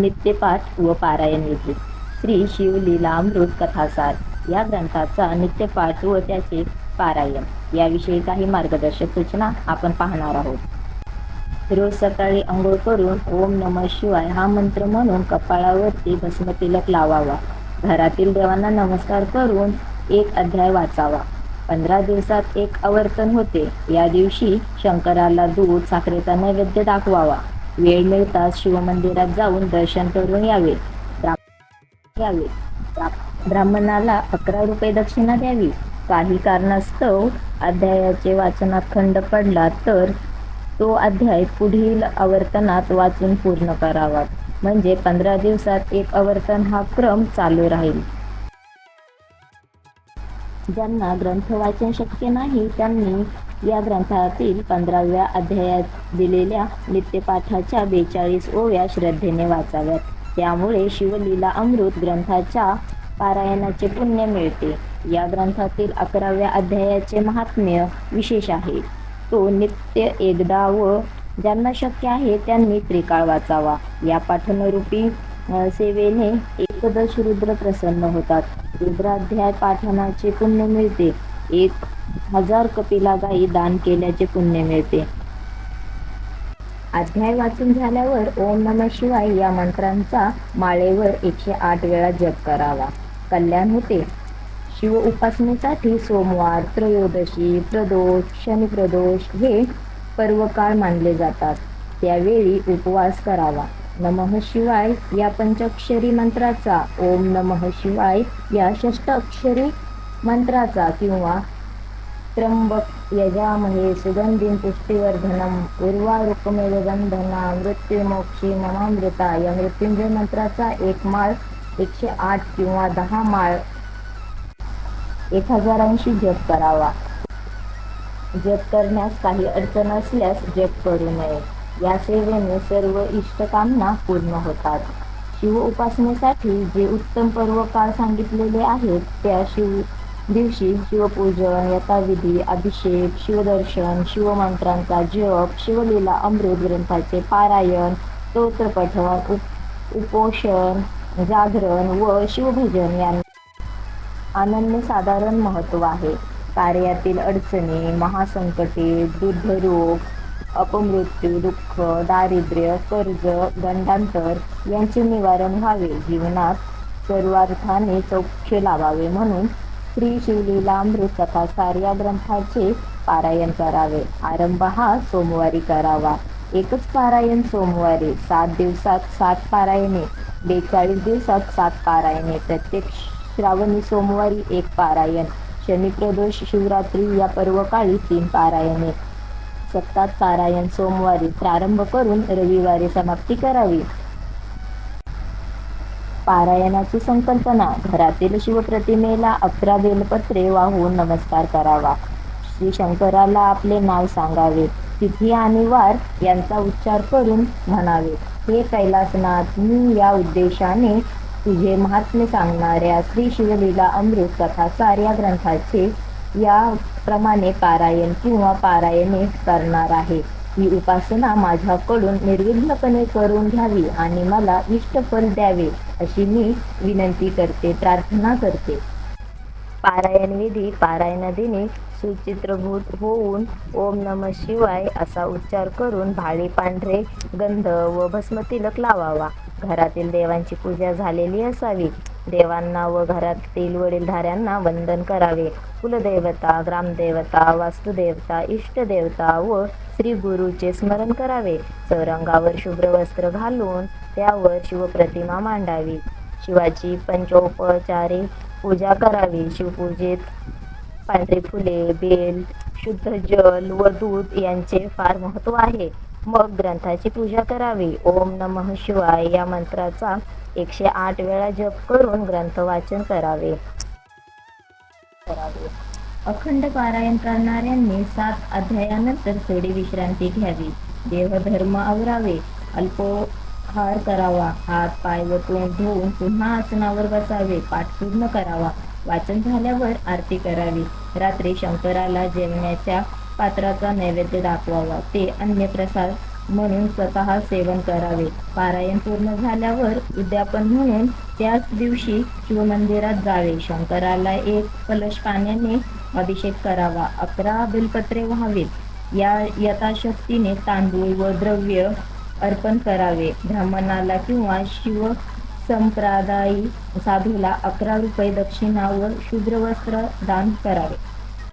नित्यपाठ व पारायण विधी श्री शिवलीलामृत कथासार. या ग्रंथाचा नित्यपाठ व त्याचे पारायण. याविषयी काही मार्गदर्शक सूचना आपण पाहणार आहोत. रोज सकाळी आंघोळ करून ओम नम शिवाय हा मंत्र म्हणून कपाळावरती भस्मतिलक लावावा. घरातील देवांना नमस्कार करून एक अध्याय वाचावा. पंधरा दिवसात एक आवर्तन होते. या दिवशी शंकराला दूध साखरेचा नैवेद्य दाखवावा. वेळ मिळताच शिवमंदिरात जाऊन दर्शन करून यावे. यावे. ब्राह्मणाला अकरा रुपये दक्षिणा द्यावी. काही कारणास्तव अध्यायाचे वाचनात खंड पडला तर तो अध्याय पुढील आवर्तनात वाचून पूर्ण करावा. म्हणजे पंधरा दिवसात एक आवर्तन हा क्रम चालू राहील. ज्यांना ग्रंथ वाचन शक्य नाही त्यांनी या ग्रंथातील पंधराव्या अध्यायात दिलेल्या नित्यपाठाच्या बेचाळीस ओव्या श्रद्धेने वाचाव्यात. त्यामुळे शिवलीला अमृत ग्रंथाच्या पारायणाचे पुण्य मिळते. या ग्रंथातील अकराव्या अध्यायाचे महात्म्य विशेष आहे. तो नित्य एकदा व ज्यांना शक्य आहे त्यांनी त्रिकाळ वाचावा. या पाठनरूपी सेवेने एकदश रुद्र प्रसन्न होतात. रुद्राध्याय पाठनाचे पुण्य मिळते. एक हजार कपिला गायी दान केल्याचे पुण्य मिळते. अध्याय वाचून झाल्यावर ओम नम शिवाय या मंत्रांचा माळेवर एकशे आठ वेळा जप करावा. कल्याण होते. शिव उपासनेसाठी सोमवार त्रयोदशी प्रदोष शनिप्रदोष हे पर्वकाळ मानले जातात. त्यावेळी उपवास करावा. नमः शिवाय या पंचाक्षरी मंत्राचा ओम नमः शिवाय या षष्टाक्षरी मंत्राचा किंवा त्र्यंबक यजामहे सुगंधीं पुष्टिवर्धनम उर्वारुकमेव गंधना मृत्युमोक्षी ममामृता या मृत्युंजय मंत्राचा एक माळ एकशे आठ किंवा दहा माळ एक हजारांशी जप करावा. जप करण्यास काही अडचण असल्यास जप करू नये. या सेवेने सर्व इष्टकामना पूर्ण होतात. शिव उपासनेसाठी जे उत्तम पर्व काळ सांगितलेले आहेत त्या शिव दिवशी शिवपूजन यथाविधी अभिषेक शिवदर्शन शिवमंत्रांचा जप शिवलीला अमृत ग्रंथाचे पारायण स्तोत्रपठण उप उपोषण जागरण व शिवभजन यांना अनन्यसाधारण महत्त्व आहे. कार्यातील अडचणी महासंकटे दुर्धरोग अपमृत्यू दुःख दारिद्र्य कर्ज दंडांतर यांचे निवारण व्हावे. जीवनात सर्वार्थाने चौख्य लावावे म्हणून श्री शिवलीलामृत कथा सार या ग्रंथाचे पारायण करावे. आरंभ हा सोमवारी करावा. एकच पारायण सोमवारी सात दिवसात सात पारायणे बेचाळीस दिवसात सात पारायणे प्रत्येक श्रावणी सोमवारी एक पारायण शनिप्रदोष शिवरात्री या पर्वकाळी तीन पारायणे. सप्तात पारायण सोमवारी. प्रारंभ करून रविवारी समाप्ती करावी. पारायणाची संकल्पना घरातील शिवप्रतिमेला अकरा बेलपत्रे वाहून नमस्कार करावा. श्री शंकराला आपले नाव सांगावे. तिथी आणि वार यांचा उच्चार करून म्हणावे. हे कैलासनाथ मी या उद्देशाने तुझे महात्म्य सांगणाऱ्या श्री शिवलीला अमृत कथा सार या ग्रंथाचे याप्रमाणे पारायण किंवा पारायणे करणार आहे. ही उपासना माझ्याकडून निर्विघ्नपणे करून घ्यावी आणि मला इष्टफल द्यावे अशी मी विनंती करते प्रार्थना करते. पारायण विधी पारायण सुचित्रभूत होऊन ओम नम शिवाय असा उच्चार करून भाळी पांढरे गंध व भस्मतिलक लावावा. घरातील देवांची पूजा झालेली असावी. देवांना व घरातील वडीलधाऱ्यांना वंदन करावे. कुलदेवता ग्रामदेवता वास्तुदेवता इष्टदेवता व श्री गुरुचे स्मरण करावे. चौरंगावर शुभ्र वस्त्र घालून त्यावर शिवप्रतिमा मांडावी. शिवाची पंचोपचारी पूजा करावी. शिवपूजेत पांढरी फुले बेल शुद्ध जल व दूध यांचे फार महत्त्व आहे. मग ग्रंथाची पूजा करावी. ओम नम शिवाय या मंत्राचा एकशे आठ वेळा जप करून ग्रंथ वाचन करावे. करावे. अखंड पारायण करणाऱ्यांनी सात अध्यायानंतर थोडी विश्रांती घ्यावी. देहधर्म आवरावे. अल्पोहार करावा. हात पाय व तोंड धुवून पुन्हा आसनावर बसावे. पाठ पूर्ण करावा. वाचन झाल्यावर आरती करावी. रात्री शंकराला जेवण्याच्या पात्राचा नैवेद्य दाखवावा. ते अन्य प्रसाद म्हणून स्वतः सेवन करावे. पारायण पूर्ण झाल्यावर उद्यापन म्हणून त्याच दिवशी शिवमंदिरात जावे. शंकराला एक कलश पाण्याने अभिषेक करावा. अकरा बिलपत्रे व्हावीत. या यथाशक्तीने तांदूळ व द्रव्य अर्पण करावे. ब्राह्मणाला किंवा शिव संप्रदायी साधूला अकरा रुपये दक्षिणा व शुद्र वस्त्र दान करावे.